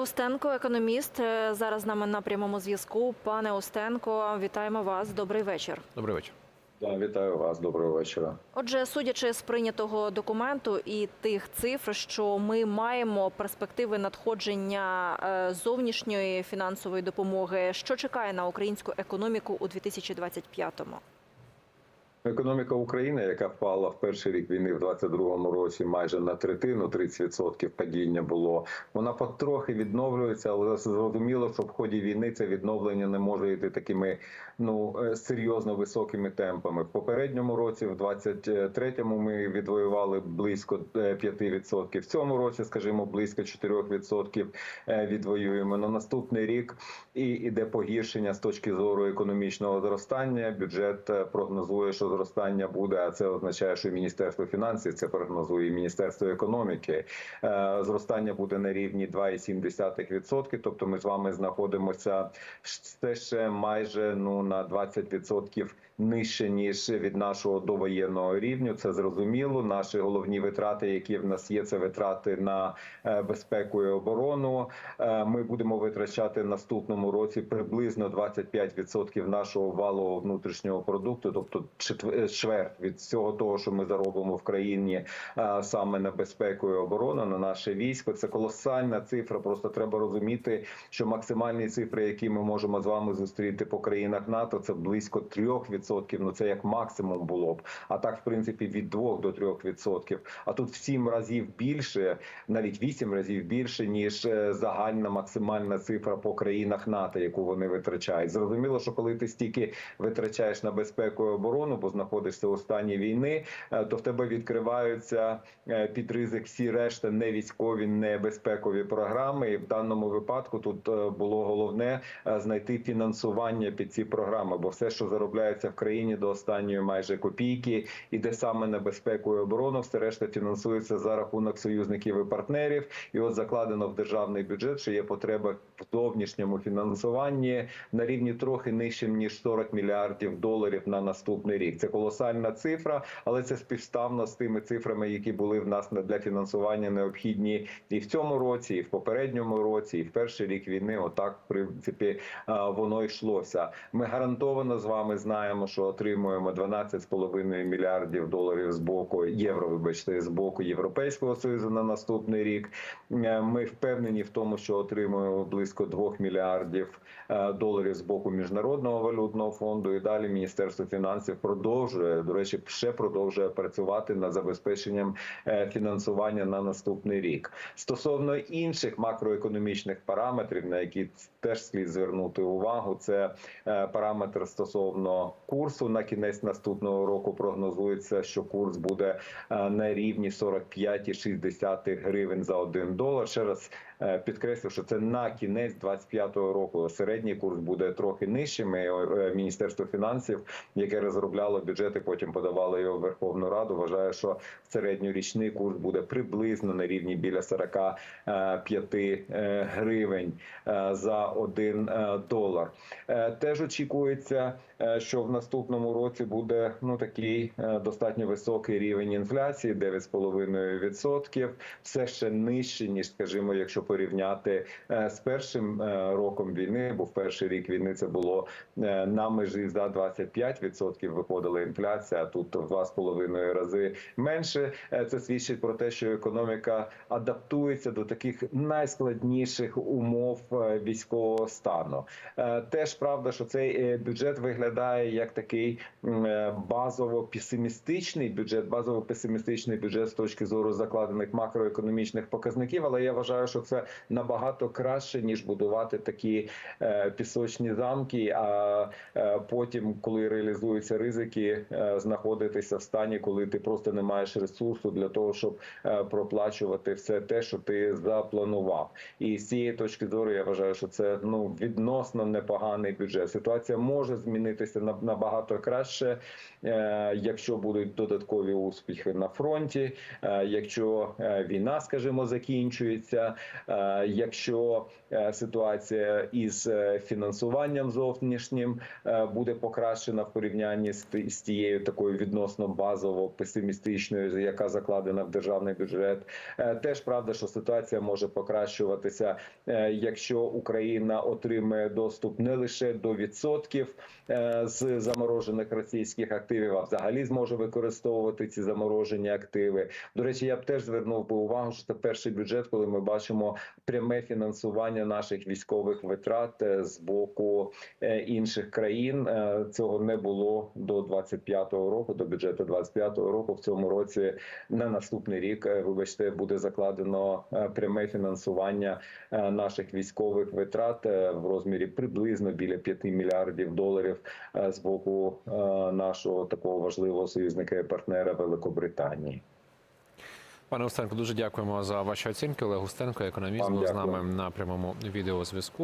Олег Устенко, економіст, е, зараз з нами на прямому зв'язку. Пане Устенко, вітаємо вас. Добрий вечір. Добрий вечір. Да, вітаю вас, доброго вечора. Отже, судячи з прийнятого документу і тих цифр, що ми маємо перспективи надходження е, зовнішньої фінансової допомоги, що чекає на українську економіку у 2025-му? Економіка України, яка впала в перший рік війни в 22-му році, майже на третину, 30% падіння було. Вона потрохи відновлюється, але зрозуміло, що в ході війни це відновлення не може йти такими ну е, серйозно високими темпами. В попередньому році, в 23-му, ми відвоювали близько е, 5%. В цьому році, скажімо, близько 4% е, відвоюємо. На наступний рік і іде погіршення з точки зору економічного зростання. Бюджет е, прогнозує, що зростання буде. А це означає, що і Міністерство фінансів це прогнозує і Міністерство економіки. Е, Зростання буде на рівні 2,7%. Тобто, ми з вами знаходимося це ще майже ну на 20% нижче ніж від нашого довоєнного рівню. Це зрозуміло. Наші головні витрати, які в нас є, це витрати на е, безпеку і оборону. Е, Ми будемо витрачати наступному році приблизно 25% нашого валового внутрішнього продукту, тобто четвер- чверть від всього того, що ми заробимо в країні е, саме на безпеку і оборону, на наше військо. Це колосальна цифра. Просто треба розуміти, що максимальні цифри, які ми можемо з вами зустріти по країнах НАТО, це близько 3%. Ну це як максимум було б. А так, в принципі, від 2 до 3%. А тут в 7 разів більше, навіть 8 разів більше, ніж е, загальна максимальна цифра по країнах НАТО, яку вони витрачають. Зрозуміло, що коли ти стільки витрачаєш на безпеку і оборону, бо знаходишся у стані війни, е, то в тебе відкриваються е, під ризик всі решта не військові, не безпекові програми. І в даному випадку тут е, було головне знайти фінансування під ці програми, бо все, що заробляється в країні до останньої майже копійки, іде саме на безпеку і оборону. Все решта фінансується за рахунок союзників і партнерів. І от закладено в державний бюджет, що є потреба в зовнішньому фінансуванні на рівні трохи нижчим ніж 40 мільярдів доларів на наступний рік. Це колосальна цифра, але це співставно з тими цифрами, які були в нас на- для фінансування необхідні і в цьому році, і в попередньому році, і в перший рік війни. Отак, в принципі, воно йшлося. Ми гарантовано з вами знаємо, що отримуємо 12,5 мільярдів доларів з боку євро. Вибачте, з боку Європейського союзу на наступний рік. Е, Ми впевнені в тому, що отримуємо близько 2 мільярдів е, доларів з боку міжнародного валютного фонду. І далі Міністерство фінансів продовжує до речі, ще продовжує працювати над забезпеченням е, фінансування на наступний рік. Стосовно інших макроекономічних параметрів, на які теж слід звернути увагу, це е, параметр стосовно курсу на кінець наступного року. Прогнозується, що курс буде е, на рівні 45,6 гривень за один долар. Ще раз підкреслю, що це на кінець 25-го року. Середній курс буде трохи нижчим. Міністерство фінансів, яке розробляло бюджет і потім подавало його в Верховну Раду, вважає, що середньорічний курс буде приблизно на рівні біля 45 е, гривень е, за один е, долар. Е, Теж очікується, е, що в наступному році буде ну такий е, достатньо високий рівень інфляції 9,5%. Все ще нижче, ніж скажімо, якщо порівняти е, з першим е, роком війни, бо в перший рік війни це було е, на межі за 25% виходила інфляція. а Тут в два з половиною рази менше. Е, Це свідчить про те, що економіка адаптується до таких найскладніших умов е, військового стану. Е, Теж правда, що цей бюджет виглядає як такий базово песимістичний бюджет, базово песимістичний бюджет з точки зору закладених макроекономічних показників. Але я вважаю, що це набагато краще ніж будувати такі пісочні замки. А потім, коли реалізуються ризики, е, знаходитися в стані, коли ти просто не маєш ресурсу для того, щоб е, проплачувати все те, що ти запланував. І з цієї точки зору я вважаю, що це ну відносно непоганий бюджет. Ситуація може змінитися на, на набагато краще, е, якщо будуть додаткові успіхи на фронті, якщо війна, скажімо, закінчується, якщо ситуація із фінансуванням зовнішнім буде покращена в порівнянні з ти- з тією такою відносно базово песимістичною, яка закладена в державний бюджет. Е, Теж правда, що ситуація може покращуватися, е, якщо Україна отримає доступ не лише до відсотків е, з заморожених російських активів, а взагалі зможе використовувати ці заморожені активи. До речі, я б теж звернув би увагу, що це перший бюджет, коли ми бачимо пряме фінансування наших військових витрат з боку інших країн. Цього не було до 25-го року, до бюджету 25-го року. В цьому році на наступний рік, е, вибачте, буде закладено е, пряме фінансування е, наших військових витрат в розмірі приблизно біля 5 мільярдів доларів з боку нашого такого важливого союзника і партнера Великобританії. Пане Устенко, дуже дякуємо за ваші оцінки. Олег Устенко, економіст, був з нами на прямому відеозв'язку.